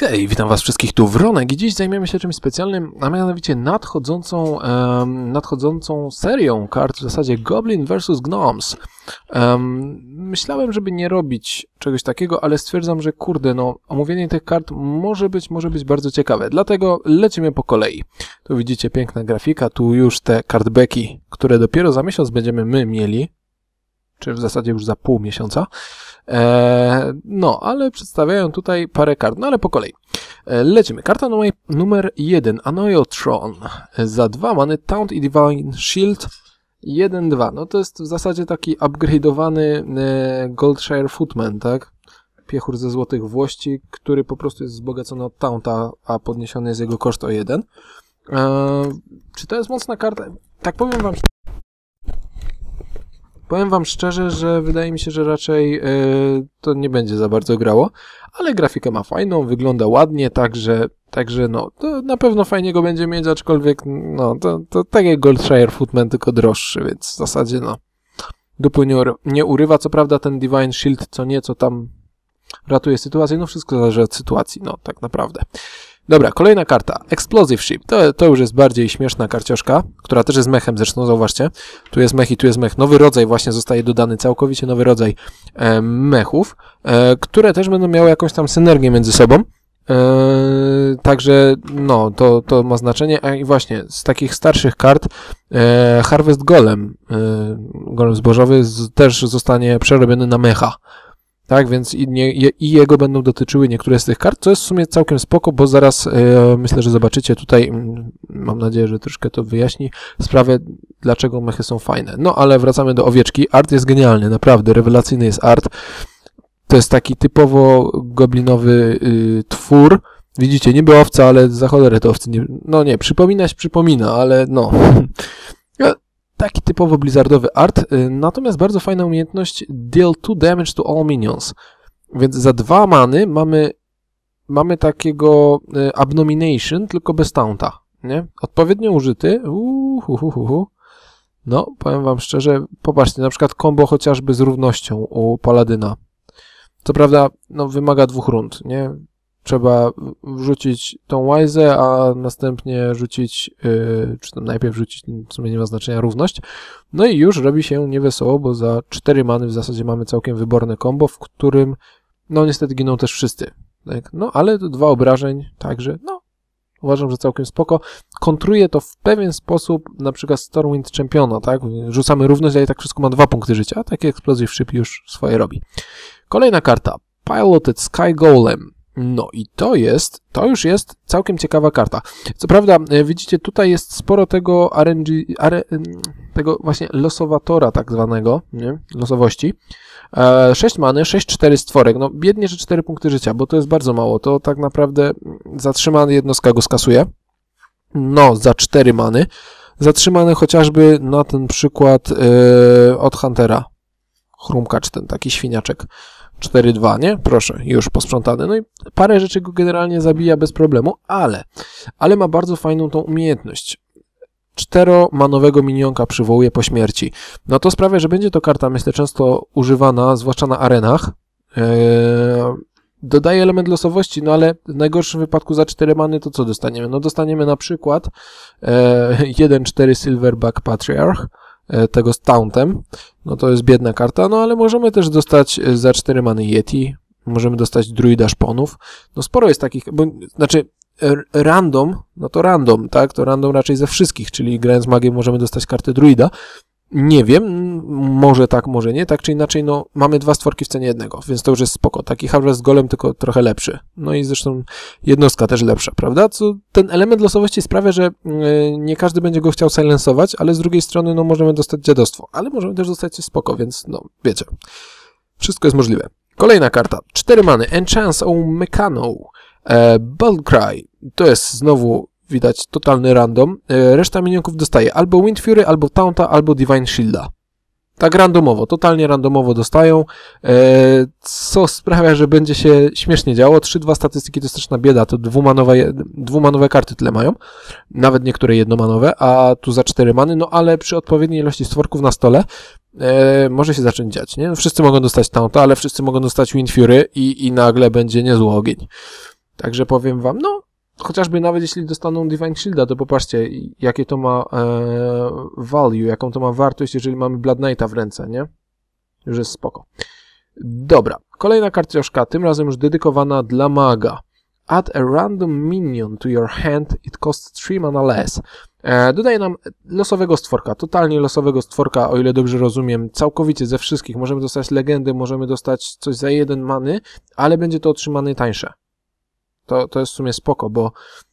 Hej, witam was wszystkich tu Wronek i dziś zajmiemy się czymś specjalnym, a mianowicie nadchodzącą, um, nadchodzącą serią kart w zasadzie Goblin vs Gnomes. Um, myślałem, żeby nie robić czegoś takiego, ale stwierdzam, że kurde, no, omówienie tych kart może być, może być bardzo ciekawe, dlatego lecimy po kolei. Tu widzicie piękna grafika, tu już te kartbeki, które dopiero za miesiąc będziemy my mieli, czy w zasadzie już za pół miesiąca. E, no, ale przedstawiają tutaj parę kart, no ale po kolei. E, lecimy. Karta numer, numer 1, Anoiotron. Za dwa mamy Taunt i Divine Shield 1-2. No to jest w zasadzie taki upgrade'owany e, Goldshire Footman, tak? Piechur ze złotych włości, który po prostu jest wzbogacony od Taunta, a podniesiony jest jego koszt o 1. czy to jest mocna karta? Tak powiem wam Powiem wam szczerze, że wydaje mi się, że raczej yy, to nie będzie za bardzo grało, ale grafikę ma fajną, wygląda ładnie, także, także no, to na pewno fajnie go będzie mieć, aczkolwiek no, to, to tak jak Goldshire Footman, tylko droższy, więc w zasadzie no, dupy nie, nie urywa. Co prawda ten Divine Shield co nieco tam ratuje sytuację, no wszystko zależy od sytuacji, no tak naprawdę. Dobra, kolejna karta. Explosive Ship. To, to już jest bardziej śmieszna karcioszka, która też jest mechem, zresztą zauważcie. Tu jest mech i tu jest mech. Nowy rodzaj właśnie zostaje dodany, całkowicie nowy rodzaj e, mechów, e, które też będą miały jakąś tam synergię między sobą. E, także no, to, to ma znaczenie. A i właśnie z takich starszych kart e, Harvest Golem, e, golem zbożowy z, też zostanie przerobiony na mecha. Tak, więc i, nie, i, jego będą dotyczyły niektóre z tych kart, co jest w sumie całkiem spoko, bo zaraz e, myślę, że zobaczycie tutaj, mm, mam nadzieję, że troszkę to wyjaśni sprawę, dlaczego mechy są fajne. No, ale wracamy do owieczki. Art jest genialny, naprawdę, rewelacyjny jest art. To jest taki typowo goblinowy y, twór. Widzicie, niby owca, ale za cholerę to owcy nie... No nie, przypominać przypomina, ale no... taki typowo blizzardowy art, y, natomiast bardzo fajna umiejętność deal 2 damage to all minions. Więc za dwa many mamy, mamy takiego y, Abnomination, tylko bez taunta, nie? Odpowiednio użyty. No, powiem wam szczerze, popatrzcie, na przykład combo chociażby z równością u Paladyna. Co prawda, no, wymaga dwóch rund, nie? Trzeba wrzucić tą łajzę, a następnie rzucić, yy, czy tam najpierw rzucić, w sumie nie ma znaczenia, równość. No i już robi się niewesoło, bo za 4 many w zasadzie mamy całkiem wyborne combo, w którym, no niestety giną też wszyscy. Tak? No ale dwa obrażeń, także, no, uważam, że całkiem spoko. Kontruje to w pewien sposób na przykład Stormwind Championa, tak? Rzucamy równość, a i tak wszystko ma dwa punkty życia, a takie Explosive Ship już swoje robi. Kolejna karta. Piloted Sky Golem. No i to jest, to już jest całkiem ciekawa karta. Co prawda, e, widzicie, tutaj jest sporo tego RNG, tego właśnie losowatora tak zwanego, nie? losowości. 6 e, many, 6-4 stworek. No biednie, że 4 punkty życia, bo to jest bardzo mało. To tak naprawdę zatrzymany jednostka go skasuje. No, za 4 many. Zatrzymany chociażby na ten przykład yy, od Huntera. Chrumkacz ten, taki świniaczek. 4-2, nie? Proszę, już posprzątane. No i parę rzeczy go generalnie zabija bez problemu, ale, ale ma bardzo fajną tą umiejętność. Czteromanowego minionka przywołuje po śmierci. No to sprawia, że będzie to karta, myślę, często używana, zwłaszcza na arenach. Eee, dodaje element losowości, no ale w najgorszym wypadku za 4 many to co dostaniemy? No dostaniemy na przykład e, 1-4 Silverback Patriarch, tego z Tauntem, no to jest biedna karta, no ale możemy też dostać e, za 4 many Yeti, możemy dostać Druida Szponów, no sporo jest takich, bo, znaczy random, no to random, tak, to random raczej ze wszystkich, czyli grając magię możemy dostać kartę Druida, nie wiem, może tak, może nie, tak czy inaczej, no mamy dwa stworki w cenie jednego, więc to już jest spoko. Taki Harvest Golem, tylko trochę lepszy. No i zresztą jednostka też lepsza, prawda? Co ten element losowości sprawia, że yy, nie każdy będzie go chciał silensować, ale z drugiej strony, no możemy dostać dziadostwo, ale możemy też dostać coś spoko, więc no, wiecie. Wszystko jest możliwe. Kolejna karta. Cztery many. Enchance o Mechano. E, Cry. To jest znowu widać totalny random. E, reszta minionków dostaje albo Wind Fury, albo Taunta, albo Divine Shielda. Tak randomowo, totalnie randomowo dostają, e, co sprawia, że będzie się śmiesznie działo. 3-2 statystyki to jest też na bieda, to dwumanowe, dwumanowe karty tyle mają, nawet niektóre jednomanowe, a tu za 4 many, no ale przy odpowiedniej ilości stworków na stole e, może się zacząć dziać, nie? Wszyscy mogą dostać Taunta, ale wszyscy mogą dostać Wind Fury i, i nagle będzie niezły ogień. Także powiem wam, no, chociażby nawet jeśli dostaną Divine Shielda, to popatrzcie, jakie to ma e, value, jaką to ma wartość, jeżeli mamy Blood Knighta w ręce, nie? Już jest spoko. Dobra, kolejna kartioszka, tym razem już dedykowana dla maga. Add a random minion to your hand, it costs 3 mana less. E, dodaje nam losowego stworka, totalnie losowego stworka, o ile dobrze rozumiem, całkowicie ze wszystkich. Możemy dostać legendy, możemy dostać coś za jeden many, ale będzie to otrzymane tańsze. To, to jest w sumie spoko, bo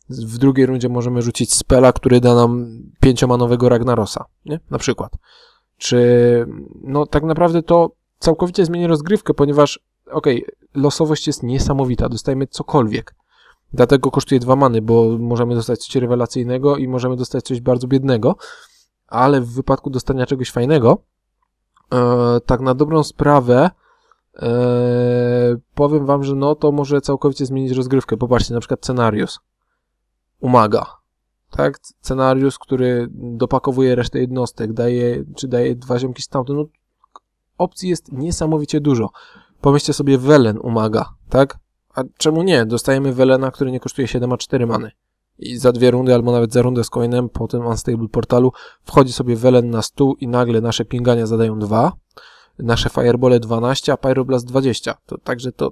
w drugiej rundzie możemy rzucić spela, który da nam pięciomanowego Ragnarosa, nie? Na przykład. Czy, no tak naprawdę to całkowicie zmieni rozgrywkę, ponieważ, okej, okay, losowość jest niesamowita, dostajemy cokolwiek. Dlatego kosztuje dwa many, bo możemy dostać coś rewelacyjnego i możemy dostać coś bardzo biednego, ale w wypadku dostania czegoś fajnego, e, tak na dobrą sprawę, e, powiem wam, że no to może całkowicie zmienić rozgrywkę. Popatrzcie, na przykład scenariusz. Umaga. Tak? Scenariusz, który dopakowuje resztę jednostek, daje, czy daje dwa ziomki stamtąd. No, opcji jest niesamowicie dużo. Pomyślcie sobie Welen umaga, tak? A czemu nie? Dostajemy Welena, który nie kosztuje 7 a 4 many. I za dwie rundy, albo nawet za rundę z coinem po tym Unstable portalu wchodzi sobie Welen na stół i nagle nasze pingania zadają 2, nasze Firebole 12, a Pyroblast 20. To, także to,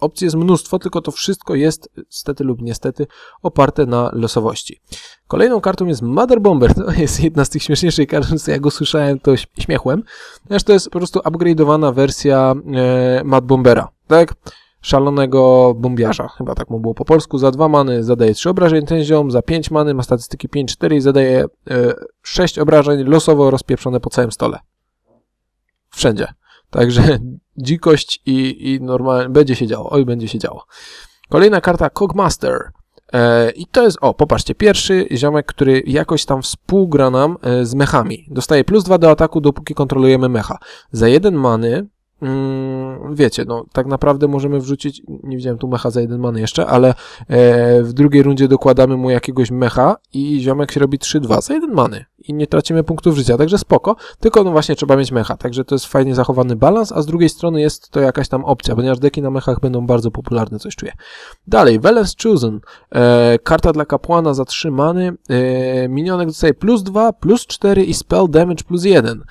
opcji jest mnóstwo, tylko to wszystko jest, stety lub niestety, oparte na losowości. Kolejną kartą jest Mother Bomber. To jest jedna z tych śmieszniejszych kart, co ja go słyszałem, to śmiechłem. Ponieważ to jest po prostu upgrade'owana wersja e, Mad Bombera. Tak? szalonego bombiarza, chyba tak mu było po polsku, za dwa many zadaje 3 obrażeń ziom, za 5 many ma statystyki 5-4 i zadaje e, 6 obrażeń losowo rozpieprzone po całym stole. Wszędzie. Także dzikość i, i normalnie będzie się działo. Oj, będzie się działo. Kolejna karta Cogmaster. E, I to jest, o, popatrzcie, pierwszy ziomek, który jakoś tam współgra nam e, z mechami. Dostaje plus 2 do ataku, dopóki kontrolujemy mecha. Za jeden many wiecie, no tak naprawdę możemy wrzucić, nie widziałem tu mecha za jeden many jeszcze, ale e, w drugiej rundzie dokładamy mu jakiegoś mecha i ziomek się robi 3-2 za jeden many i nie tracimy punktów życia, także spoko, tylko no właśnie trzeba mieć mecha, także to jest fajnie zachowany balans, a z drugiej strony jest to jakaś tam opcja, ponieważ deki na mechach będą bardzo popularne, coś czuję. Dalej, Veles Chosen, e, karta dla kapłana za 3 many, e, minionek dostaje plus 2, plus 4 i spell damage plus 1.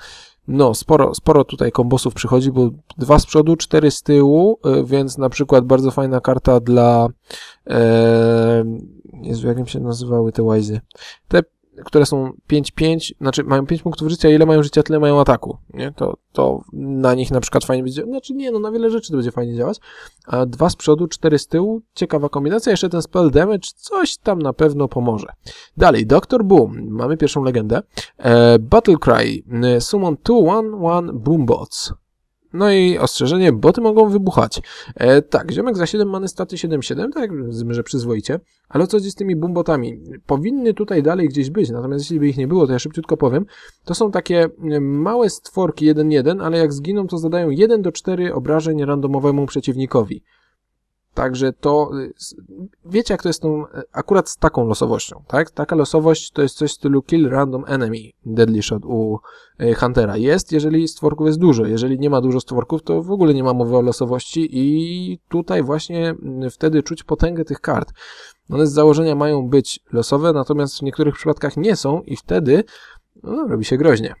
No, sporo, sporo tutaj kombosów przychodzi, bo dwa z przodu, cztery z tyłu, e, więc na przykład bardzo fajna karta dla... E, Jezu, jak im się nazywały te łajzy? Te które są 5-5, znaczy mają 5 punktów życia, ile mają życia, tyle mają ataku, nie? To, to na nich na przykład fajnie będzie, znaczy nie, no na wiele rzeczy to będzie fajnie działać, a dwa z przodu, cztery z tyłu, ciekawa kombinacja, jeszcze ten spell damage, coś tam na pewno pomoże. Dalej, Doctor Boom, mamy pierwszą legendę, e, Battle Cry, e, summon 2-1-1 Boombots, no i ostrzeżenie, boty mogą wybuchać. E, tak, ziomek za 7 many staty 7-7, tak, że przyzwoicie. Ale co z tymi boombotami? Powinny tutaj dalej gdzieś być, natomiast jeśli by ich nie było, to ja szybciutko powiem. To są takie e, małe stworki 1-1, ale jak zginą, to zadają 1 do 4 obrażeń randomowemu przeciwnikowi. Także to, y, wiecie jak to jest tą, y, akurat z taką losowością, tak? Taka losowość to jest coś w stylu kill random enemy, deadly shot u y, Huntera. Jest, jeżeli stworków jest dużo. Jeżeli nie ma dużo stworków, to w ogóle nie ma mowy o losowości i tutaj właśnie wtedy czuć potęgę tych kart. One z założenia mają być losowe, natomiast w niektórych przypadkach nie są i wtedy, no, robi się groźnie.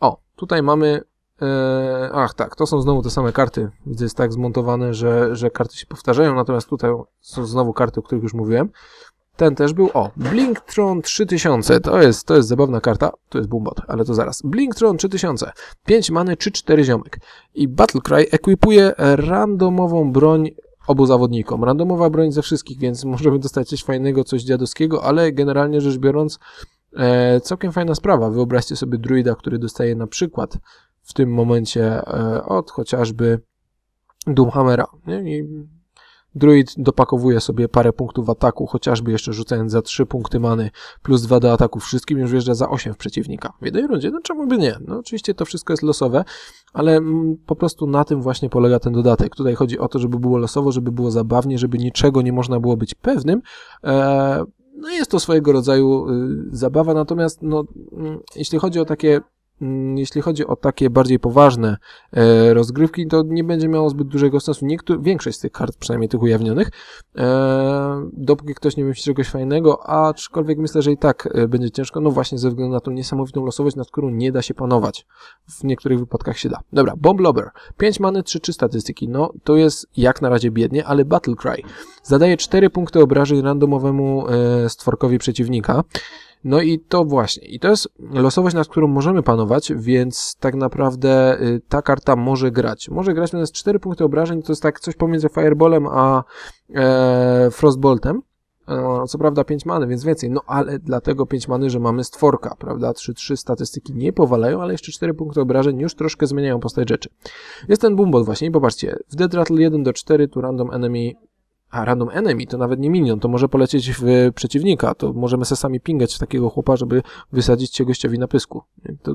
O, tutaj mamy E, ach tak, to są znowu te same karty. Widzę, jest tak zmontowane, że, że karty się powtarzają, natomiast tutaj są znowu karty, o których już mówiłem. Ten też był, o, Blinktron 3000, to jest, to jest zabawna karta, to jest Boombot, ale to zaraz. Blinktron 3000, 5 many czy 4 ziomek. I Battlecry ekwipuje randomową broń obu zawodnikom. Randomowa broń ze wszystkich, więc możemy dostać coś fajnego, coś dziadowskiego, ale generalnie rzecz biorąc, e, całkiem fajna sprawa. Wyobraźcie sobie druida, który dostaje na przykład w tym momencie e, od chociażby Doomhammera. Nie? I druid dopakowuje sobie parę punktów ataku, chociażby jeszcze rzucając za 3 punkty many plus 2 do ataku wszystkim, już wjeżdża za 8 w przeciwnika. W jednej rundzie, no czemu by nie? No oczywiście to wszystko jest losowe, ale mm, po prostu na tym właśnie polega ten dodatek. Tutaj chodzi o to, żeby było losowo, żeby było zabawnie, żeby niczego nie można było być pewnym. Eee, no jest to swojego rodzaju y, zabawa, natomiast no, mm, jeśli chodzi o takie jeśli chodzi o takie bardziej poważne e, rozgrywki, to nie będzie miało zbyt dużego sensu. Większość z tych kart, przynajmniej tych ujawnionych, e, dopóki ktoś nie wymyśli czegoś fajnego, aczkolwiek myślę, że i tak e, będzie ciężko, no właśnie ze względu na tą niesamowitą losowość, nad którą nie da się panować. W niektórych wypadkach się da. Dobra, Bomb Lobber. 5 many, 3-3 statystyki. No, to jest jak na razie biednie, ale Battle Cry. Zadaje 4 punkty obrażeń randomowemu stworkowi przeciwnika. No i to właśnie, i to jest losowość, nad którą możemy panować, więc tak naprawdę y, ta karta może grać. Może grać, natomiast 4 punkty obrażeń to jest tak coś pomiędzy Fireballem a e, Frostboltem. E, co prawda 5 many, więc więcej, no ale dlatego 5 many, że mamy stworka, prawda? 3-3 statystyki nie powalają, ale jeszcze 4 punkty obrażeń już troszkę zmieniają postać rzeczy. Jest ten Boombot właśnie i popatrzcie, w Dead Rattle 1 do 4 tu random enemy a random enemy to nawet nie minion, to może polecieć w przeciwnika, to możemy se sami pingać takiego chłopa, żeby wysadzić się gościowi na pysku. To,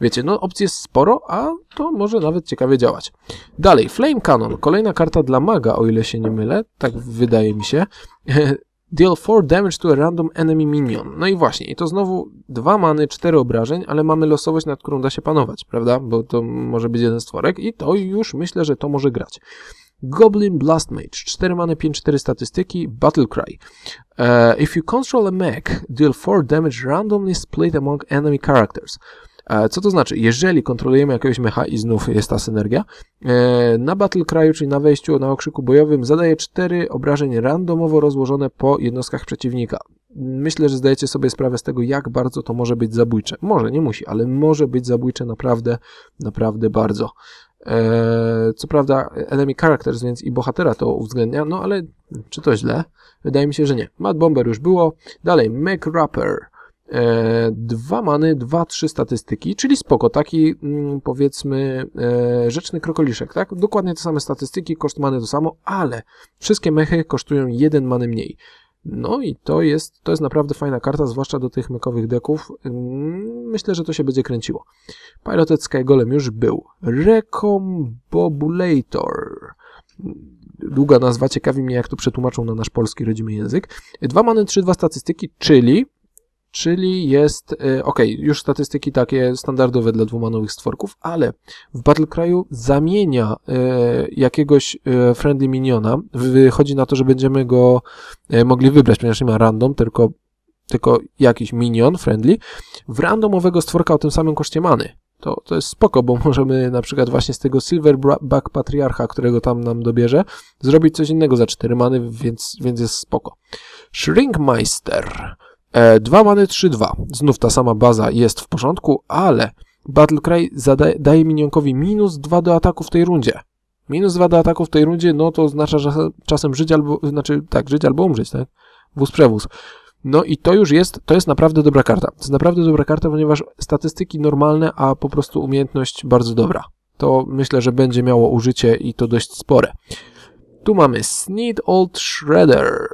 wiecie, no opcji jest sporo, a to może nawet ciekawie działać. Dalej, Flame Cannon, kolejna karta dla maga, o ile się nie mylę, tak wydaje mi się. Deal 4 damage to a random enemy minion. No i właśnie, i to znowu dwa many, cztery obrażeń, ale mamy losowość, nad którą da się panować, prawda? Bo to może być jeden stworek i to już myślę, że to może grać. Goblin Blast Mage, 4 many, 5-4 statystyki, Battle Cry. Uh, if you control a mech, deal 4 damage randomly split among enemy characters. Uh, co to znaczy? Jeżeli kontrolujemy jakiegoś mecha i znów jest ta synergia, uh, na Battle Cryu, czyli na wejściu na okrzyku bojowym, zadaje 4 obrażeń randomowo rozłożone po jednostkach przeciwnika. Myślę, że zdajecie sobie sprawę z tego, jak bardzo to może być zabójcze. Może, nie musi, ale może być zabójcze naprawdę, naprawdę bardzo. E, co prawda enemy characters, więc i bohatera to uwzględnia, no ale czy to źle? Wydaje mi się, że nie. Mad Bomber już było. Dalej, Mac Rapper. E, dwa many, dwa, trzy statystyki, czyli spoko, taki mm, powiedzmy e, rzeczny krokoliszek, tak? Dokładnie te same statystyki, koszt many to samo, ale wszystkie mechy kosztują jeden many mniej. No i to jest, to jest naprawdę fajna karta, zwłaszcza do tych mekowych deków. Myślę, że to się będzie kręciło. Piloted Sky Golem już był. Recombobulator. Długa nazwa, ciekawi mnie jak to przetłumaczą na nasz polski rodzimy język. Dwa many, trzy, dwa statystyki, czyli czyli jest, e, ok, już statystyki takie standardowe dla dwumanowych stworków, ale w Battle Cry'u zamienia e, jakiegoś e, friendly miniona, wychodzi na to, że będziemy go mogli wybrać, ponieważ nie ma random, tylko, tylko jakiś minion friendly, w randomowego stworka o tym samym koszcie many. To, to jest spoko, bo możemy na przykład właśnie z tego Silverback Patriarcha, którego tam nam dobierze, zrobić coś innego za 4 many, więc, więc jest spoko. Shrinkmeister. 2 e, many 3-2. Znów ta sama baza jest w porządku, ale Battlecry zadaje, daje minionkowi minus 2 do ataku w tej rundzie. Minus 2 do ataku w tej rundzie, no to oznacza, że czasem żyć albo, znaczy tak, żyć albo umrzeć, tak? Wóz przewóz. No i to już jest, to jest naprawdę dobra karta. To jest naprawdę dobra karta, ponieważ statystyki normalne, a po prostu umiejętność bardzo dobra. To myślę, że będzie miało użycie i to dość spore. Tu mamy Sneed Old Shredder.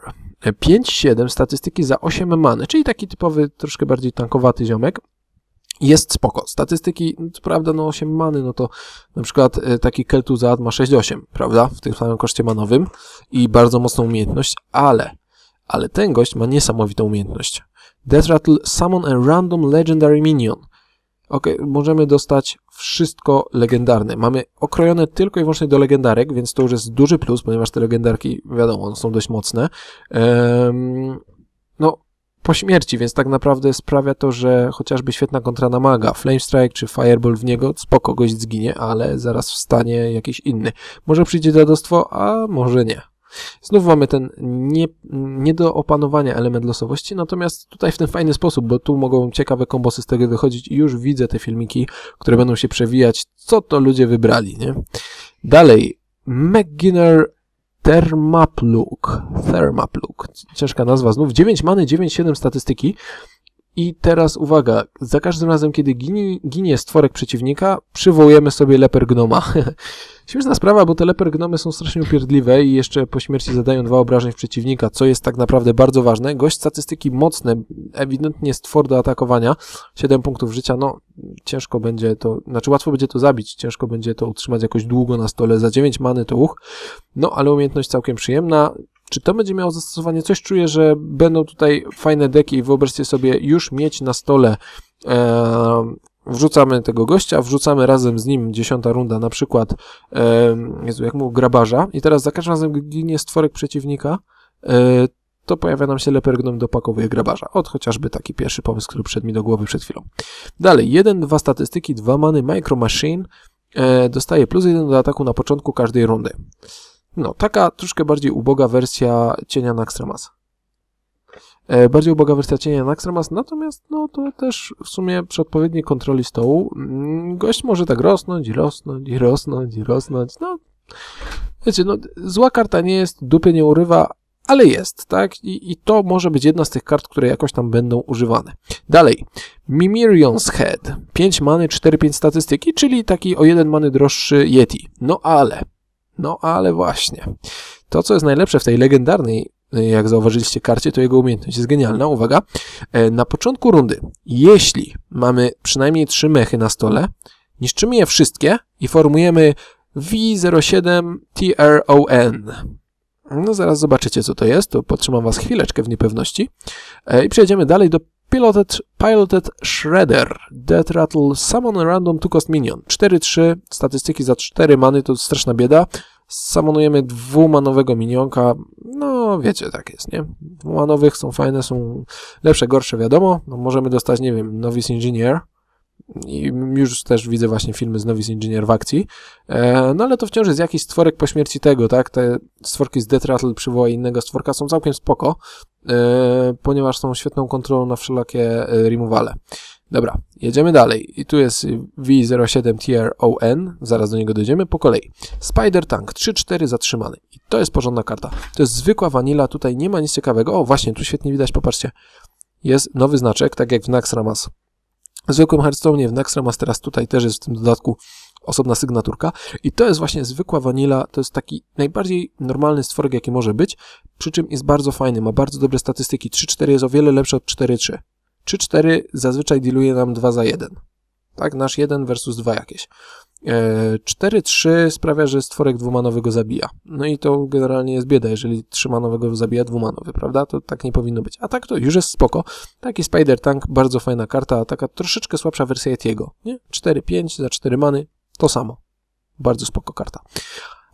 5-7 statystyki za 8 many, czyli taki typowy, troszkę bardziej tankowaty ziomek. Jest spoko. Statystyki, co prawda, no 8 many, no to na przykład e, taki Kel'Thuzad ma 6-8, prawda? W tym samym koszcie manowym i bardzo mocną umiejętność, ale, ale ten gość ma niesamowitą umiejętność. Death Rattle Summon a Random Legendary Minion. Ok, możemy dostać wszystko legendarne. Mamy okrojone tylko i wyłącznie do legendarek, więc to już jest duży plus, ponieważ te legendarki, wiadomo, są dość mocne. Um, no, po śmierci, więc tak naprawdę sprawia to, że chociażby świetna kontra na maga, Flame Strike czy Fireball w niego, spoko, gość zginie, ale zaraz wstanie jakiś inny. Może przyjdzie dziadostwo, a może nie. Znów mamy ten nie, nie do opanowania element losowości, natomiast tutaj w ten fajny sposób, bo tu mogą ciekawe kombosy z tego wychodzić i już widzę te filmiki, które będą się przewijać, co to ludzie wybrali, nie? Dalej, McGinner Thermaplug. Thermaplug. Ciężka nazwa znów. 9 many, 9-7 statystyki. I teraz uwaga, za każdym razem, kiedy ginie, ginie stworek przeciwnika, przywołujemy sobie leper gnoma. Śmieszna sprawa, bo te leper gnomy są strasznie upierdliwe i jeszcze po śmierci zadają dwa obrażeń w przeciwnika, co jest tak naprawdę bardzo ważne. Gość statystyki mocne, ewidentnie stwór do atakowania, 7 punktów życia, no ciężko będzie to, znaczy łatwo będzie to zabić, ciężko będzie to utrzymać jakoś długo na stole, za 9 many to uch, no ale umiejętność całkiem przyjemna, czy to będzie miało zastosowanie? Coś czuję, że będą tutaj fajne deki i wyobraźcie sobie już mieć na stole wrzucamy tego gościa, wrzucamy razem z nim dziesiąta runda, na przykład, e, Jezu, jak mówił, grabarza i teraz za każdym razem, gdy ginie stworek przeciwnika, e, to pojawia nam się leper gnom dopakowuje grabarza. Od chociażby taki pierwszy pomysł, który przyszedł mi do głowy przed chwilą. Dalej, 1, 2 statystyki, 2 many, Micro Machine e, dostaje plus 1 do ataku na początku każdej rundy. No, taka troszkę bardziej uboga wersja cienia Naxxramas. E, bardziej uboga wersja cienia Naxxramas, natomiast no to też w sumie przy odpowiedniej kontroli stołu mm, gość może tak rosnąć i rosnąć i rosnąć i rosnąć. No, wiecie, no zła karta nie jest, dupy nie urywa, ale jest, tak? I, I, to może być jedna z tych kart, które jakoś tam będą używane. Dalej, Mimirion's Head, 5 many, 4-5 statystyki, czyli taki o jeden many droższy Yeti. No ale, no ale właśnie, to co jest najlepsze w tej legendarnej, jak zauważyliście, karcie, to jego umiejętność jest genialna. Uwaga, e, na początku rundy, jeśli mamy przynajmniej 3 mechy na stole, niszczymy je wszystkie i formujemy V07 TRON. No zaraz zobaczycie, co to jest. To potrzymam was chwileczkę w niepewności. E, I przejdziemy dalej do Piloted, Piloted Shredder. Death Rattle Summon Random to Cost Minion. 4-3, statystyki za 4 many to straszna bieda. Samonujemy dwumanowego minionka. No, wiecie, tak jest, nie? Dwumanowych są fajne, są lepsze, gorsze, wiadomo. No, możemy dostać, nie wiem, Novice Engineer i już też widzę właśnie filmy z Novice Engineer w akcji. E, no ale to wciąż jest jakiś stworek po śmierci tego, tak? Te stworki z Death Rattle przywoła innego stworka są całkiem spoko, e, ponieważ są świetną kontrolą na wszelakie e, removale. Dobra, jedziemy dalej. I tu jest V07TRON, zaraz do niego dojdziemy po kolei. Spider Tank 3-4 zatrzymany. I to jest porządna karta. To jest zwykła vanilla, tutaj nie ma nic ciekawego. O, właśnie, tu świetnie widać, popatrzcie. Jest nowy znaczek, tak jak w Naxxramas w zwykłym Hearthstone, w Nextremas teraz tutaj też jest w tym dodatku osobna sygnaturka i to jest właśnie zwykła vanilla, to jest taki najbardziej normalny stworek, jaki może być, przy czym jest bardzo fajny, ma bardzo dobre statystyki, 3-4 jest o wiele lepsze od 4-3. 3-4 zazwyczaj dealuje nam 2 za 1. Tak, nasz 1 versus 2 jakieś. 4-3 e, sprawia, że stworek dwumanowy go zabija. No i to generalnie jest bieda, jeżeli trzymanowego zabija dwumanowy, prawda? To tak nie powinno być. A tak to już jest spoko. Taki Spider Tank, bardzo fajna karta, taka troszeczkę słabsza wersja Yetiego, nie? 4-5 za 4 many, to samo. Bardzo spoko karta.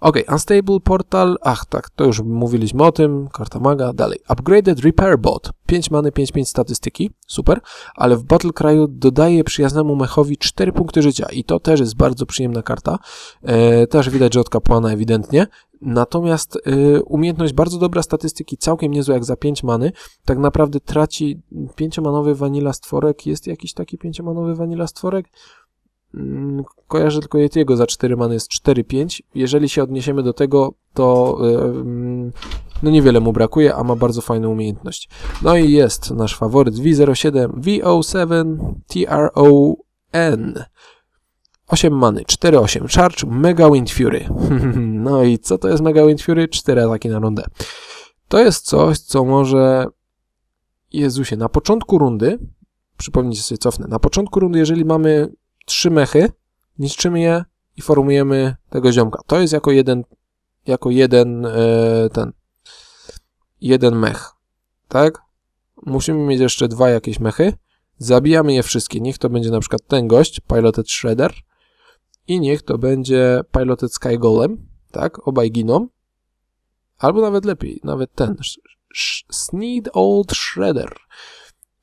Ok, Unstable Portal, ach tak, to już mówiliśmy o tym, karta maga, dalej. Upgraded Repair Bot, 5 many, 5-5 statystyki, super, ale w Battle Cryu dodaje przyjaznemu mechowi 4 punkty życia i to też jest bardzo przyjemna karta, e, też widać, że od kapłana ewidentnie, natomiast e, umiejętność bardzo dobra, statystyki całkiem niezłe jak za 5 many, tak naprawdę traci 5-manowy vanilla stworek, jest jakiś taki 5-manowy vanilla stworek? Mm, kojarzę tylko Yetiego za 4 many jest 4-5. Jeżeli się odniesiemy do tego, to no niewiele mu brakuje, a ma bardzo fajną umiejętność. No i jest nasz faworyt V07 VO7 TRON. 8 many, 4-8, charge, Mega Wind Fury. no i co to jest Mega Wind Fury? 4 ataki na rundę. To jest coś, co może... Jezusie, na początku rundy, przypomnijcie sobie, cofnę, na początku rundy, jeżeli mamy trzy mechy, niszczymy je i formujemy tego ziomka. To jest jako jeden, jako jeden e, ten, jeden mech, tak? Musimy mieć jeszcze dwa jakieś mechy, zabijamy je wszystkie, niech to będzie na przykład ten gość, Piloted Shredder i niech to będzie Piloted Sky Golem, tak? Obaj giną, albo nawet lepiej, nawet ten, Sneed Old Shredder.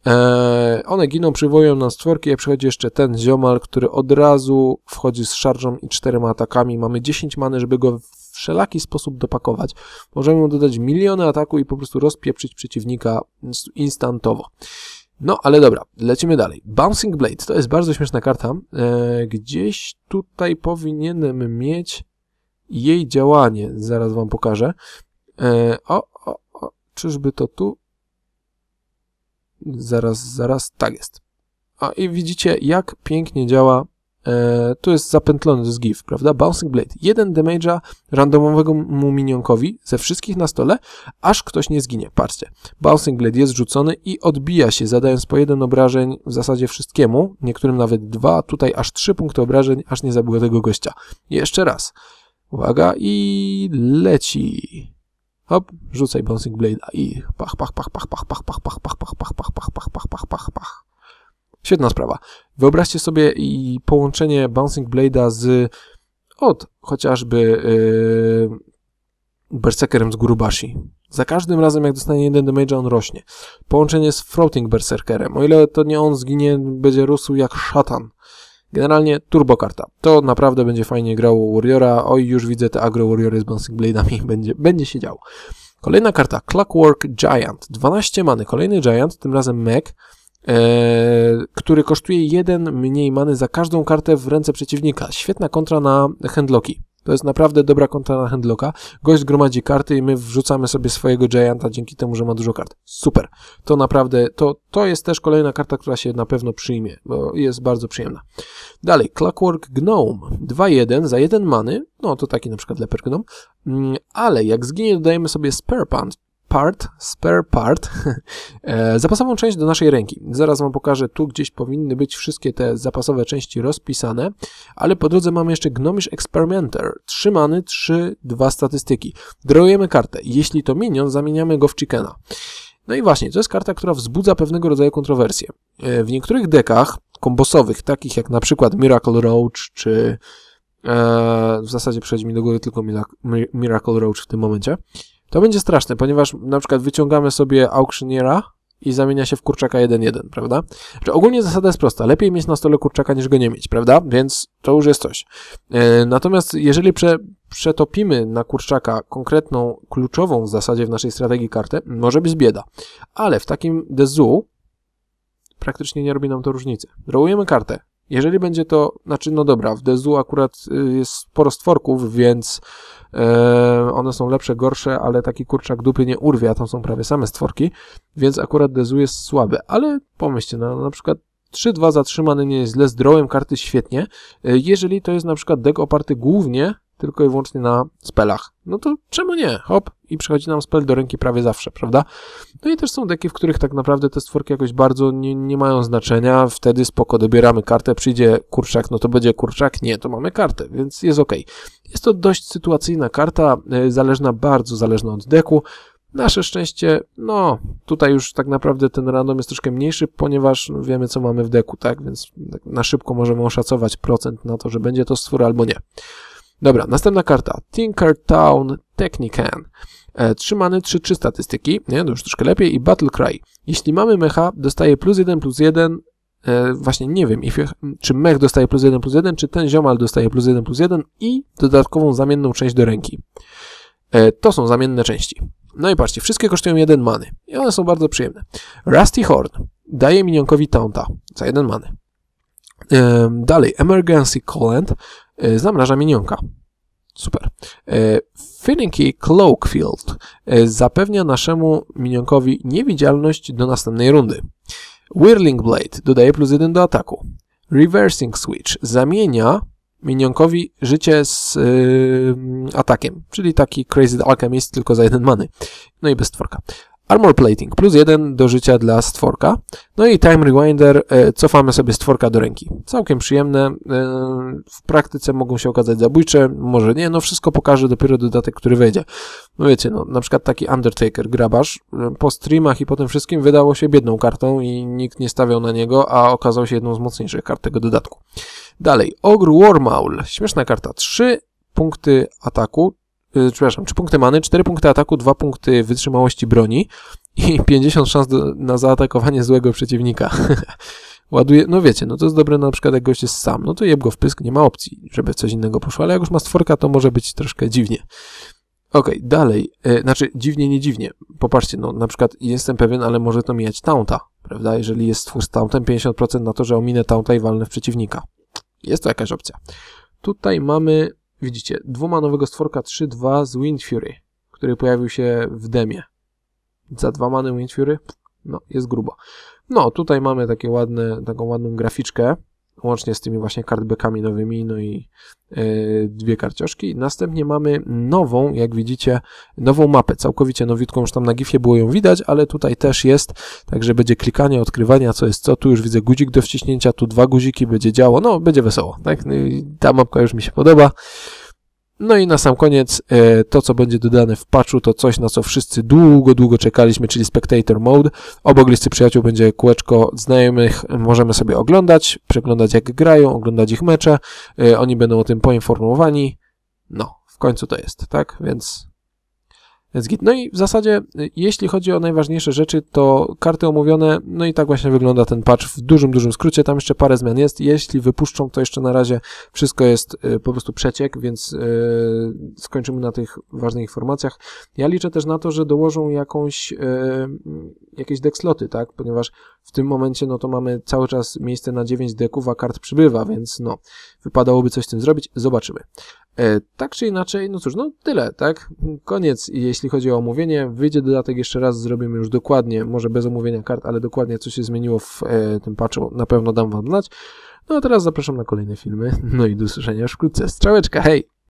Eee, one giną, przywołują nam stworki, a przychodzi jeszcze ten ziomal, który od razu wchodzi z szarżą i czterema atakami. Mamy 10 many, żeby go w wszelaki sposób dopakować. Możemy mu dodać miliony ataku i po prostu rozpieprzyć przeciwnika instantowo. No, ale dobra, lecimy dalej. Bouncing Blade, to jest bardzo śmieszna karta. Eee, gdzieś tutaj powinienem mieć jej działanie, zaraz wam pokażę. Eee, o, o, o, czyżby to tu? Zaraz, zaraz, tak jest. A i widzicie, jak pięknie działa. E, tu jest zapętlony z GIF, prawda? Bouncing Blade. Jeden damage'a randomowego mu minionkowi ze wszystkich na stole, aż ktoś nie zginie. Patrzcie. Bouncing Blade jest rzucony i odbija się, zadając po jeden obrażeń w zasadzie wszystkiemu, niektórym nawet dwa, tutaj aż trzy punkty obrażeń, aż nie zabiło tego gościa. Jeszcze raz. Uwaga i leci. Hop, rzucaj Bouncing Blade'a i pach, pach, pach, pach, pach, pach, pach, pach, pach, pach, pach, pach, pach, pach, pach, pach, pach, pach. Świetna sprawa. Wyobraźcie sobie i połączenie Bouncing Blade'a z od chociażby yy, Berserkerem z Gurubashi. Za każdym razem, jak dostanie jeden damage, on rośnie. Połączenie z Floating Berserkerem. O ile to nie on zginie, będzie rósł jak szatan. Generalnie turbo karta. To naprawdę będzie fajnie grało Warriora. Oj, już widzę te agro Warriory z Bouncing Blade'ami. Będzie, będzie się działo. Kolejna karta. Clockwork Giant. 12 many. Kolejny Giant, tym razem mech. E, który kosztuje jeden mniej many za każdą kartę w ręce przeciwnika. Świetna kontra na handlocki. To jest naprawdę dobra kontra na handlocka. Gość gromadzi karty i my wrzucamy sobie swojego Gianta dzięki temu, że ma dużo kart. Super. To naprawdę, to, to jest też kolejna karta, która się na pewno przyjmie, bo jest bardzo przyjemna. Dalej, Clockwork Gnome. 2-1 za 1 many. No, to taki na przykład Leper Gnome. Mm, ale jak zginie, dodajemy sobie Spare Punch, part, spare part, e, zapasową część do naszej ręki. Zaraz Wam pokażę, tu gdzieś powinny być wszystkie te zapasowe części rozpisane, ale po drodze mamy jeszcze Gnomish Experimenter. Trzy many, trzy, dwa statystyki. Drojemy kartę. Jeśli to minion, zamieniamy go w chickena. No i właśnie, to jest karta, która wzbudza pewnego rodzaju kontrowersje. E, w niektórych dekach kombosowych, takich jak na przykład Miracle Roach, czy e, w zasadzie przychodzi mi do głowy tylko Miracle Roach w tym momencie, to będzie straszne, ponieważ na przykład wyciągamy sobie auctioneera i zamienia się w kurczaka 1-1, prawda? Ogólnie zasada jest prosta. Lepiej mieć na stole kurczaka niż go nie mieć, prawda? Więc to już jest coś. E, natomiast jeżeli prze, przetopimy na kurczaka konkretną, kluczową w zasadzie w naszej strategii kartę, może być bieda. Ale w takim dezu praktycznie nie robi nam to różnicy. Rołujemy kartę. Jeżeli będzie to, znaczy no dobra, w dezu akurat y, jest sporo stworków, więc one są lepsze, gorsze, ale taki kurczak dupy nie urwie, a tam są prawie same stworki, więc akurat Dezu jest słaby, ale pomyślcie, no, na przykład 3-2 zatrzymany nie jest źle, z drawem karty świetnie, e, jeżeli to jest na przykład deck oparty głównie tylko i wyłącznie na spelach. No to czemu nie? Hop, i przychodzi nam spell do ręki prawie zawsze, prawda? No i też są deki, w których tak naprawdę te stworki jakoś bardzo nie, nie mają znaczenia, wtedy spoko, dobieramy kartę, przyjdzie kurczak, no to będzie kurczak, nie, to mamy kartę, więc jest ok. Jest to dość sytuacyjna karta, e, zależna, bardzo zależna od deku, Nasze szczęście, no, tutaj już tak naprawdę ten random jest troszkę mniejszy, ponieważ wiemy, co mamy w deku, tak? Więc tak na szybko możemy oszacować procent na to, że będzie to stwór albo nie. Dobra, następna karta. Tinkertown Technican. E, trzymany 3-3 statystyki, nie, to już troszkę lepiej, i Battle Cry. Jeśli mamy mecha, dostaje plus 1, plus 1, e, właśnie nie wiem, if, czy mech dostaje plus 1, plus 1, czy ten ziomal dostaje plus 1, plus 1 i dodatkową zamienną część do ręki. E, to są zamienne części. No i patrzcie, wszystkie kosztują 1 many i one są bardzo przyjemne. Rusty Horn daje minionkowi taunta za 1 many. E, dalej, Emergency Callant E, zamraża minionka. Super. E, Finicky Cloakfield e, zapewnia naszemu minionkowi niewidzialność do następnej rundy. Whirling Blade dodaje plus 1 do ataku. Reversing Switch zamienia minionkowi życie z yy, atakiem, czyli taki Crazy Alchemist tylko za jeden many. No i bez tworka. Armor Plating plus jeden do życia dla stworka. No i Time Rewinder, e, cofamy sobie stworka do ręki. Całkiem przyjemne. E, w praktyce mogą się okazać zabójcze, może nie, no wszystko pokaże dopiero dodatek, który wejdzie. No wiecie, no na przykład taki Undertaker, grabarz, e, po streamach i po tym wszystkim wydało się biedną kartą i nikt nie stawiał na niego, a okazał się jedną z mocniejszych kart tego dodatku. Dalej, Ogre Warmaul, śmieszna karta, 3 punkty ataku, Y, przepraszam, 3 punkty many, 4 punkty ataku, 2 punkty wytrzymałości broni i 50 szans do, na zaatakowanie złego przeciwnika. Ładuje, no wiecie, no to jest dobre na przykład jak gość jest sam, no to jeb go w pysk, nie ma opcji, żeby coś innego poszło, ale jak już ma stworka, to może być troszkę dziwnie. Okej, okay, dalej, yy, znaczy dziwnie, nie dziwnie. Popatrzcie, no na przykład jestem pewien, ale może to mijać taunta, prawda? Jeżeli jest stwór z tauntem, 50% na to, że ominę taunta i walnę w przeciwnika. Jest to jakaś opcja. Tutaj mamy Widzicie, dwumanowego stworka 3-2 z Wind Fury, który pojawił się w demie. Za dwa many Wind Fury? No, jest grubo. No, tutaj mamy takie ładne, taką ładną graficzkę, łącznie z tymi właśnie kartbackami nowymi, no i yy, dwie karcioszki. Następnie mamy nową, jak widzicie, nową mapę, całkowicie nowiutką, już tam na gifie było ją widać, ale tutaj też jest, także będzie klikanie, odkrywania, co jest co. Tu już widzę guzik do wciśnięcia, tu dwa guziki, będzie działo, no, będzie wesoło, tak? No ta mapka już mi się podoba. No i na sam koniec e, to, co będzie dodane w patchu, to coś, na co wszyscy długo, długo czekaliśmy, czyli Spectator Mode. Obok listy przyjaciół będzie kółeczko znajomych, możemy sobie oglądać, przeglądać jak grają, oglądać ich mecze, e, oni będą o tym poinformowani. No, w końcu to jest, tak? Więc więc git. No i w zasadzie, y, jeśli chodzi o najważniejsze rzeczy, to karty omówione, no i tak właśnie wygląda ten patch w dużym, dużym skrócie. Tam jeszcze parę zmian jest. Jeśli wypuszczą, to jeszcze na razie wszystko jest y, po prostu przeciek, więc y, skończymy na tych ważnych informacjach. Ja liczę też na to, że dołożą jakąś, jakieś decksloty, tak? Ponieważ w tym momencie, no to mamy cały czas miejsce na 9 deków, a kart przybywa, więc no, wypadałoby coś z tym zrobić. Zobaczymy. E, tak czy inaczej, no cóż, no tyle, tak? Koniec, jeśli chodzi o omówienie. Wyjdzie dodatek jeszcze raz, zrobimy już dokładnie, może bez omówienia kart, ale dokładnie co się zmieniło w e, tym patchu, na pewno dam wam znać. No a teraz zapraszam na kolejne filmy, no i do usłyszenia już wkrótce. Strzałeczka, hej!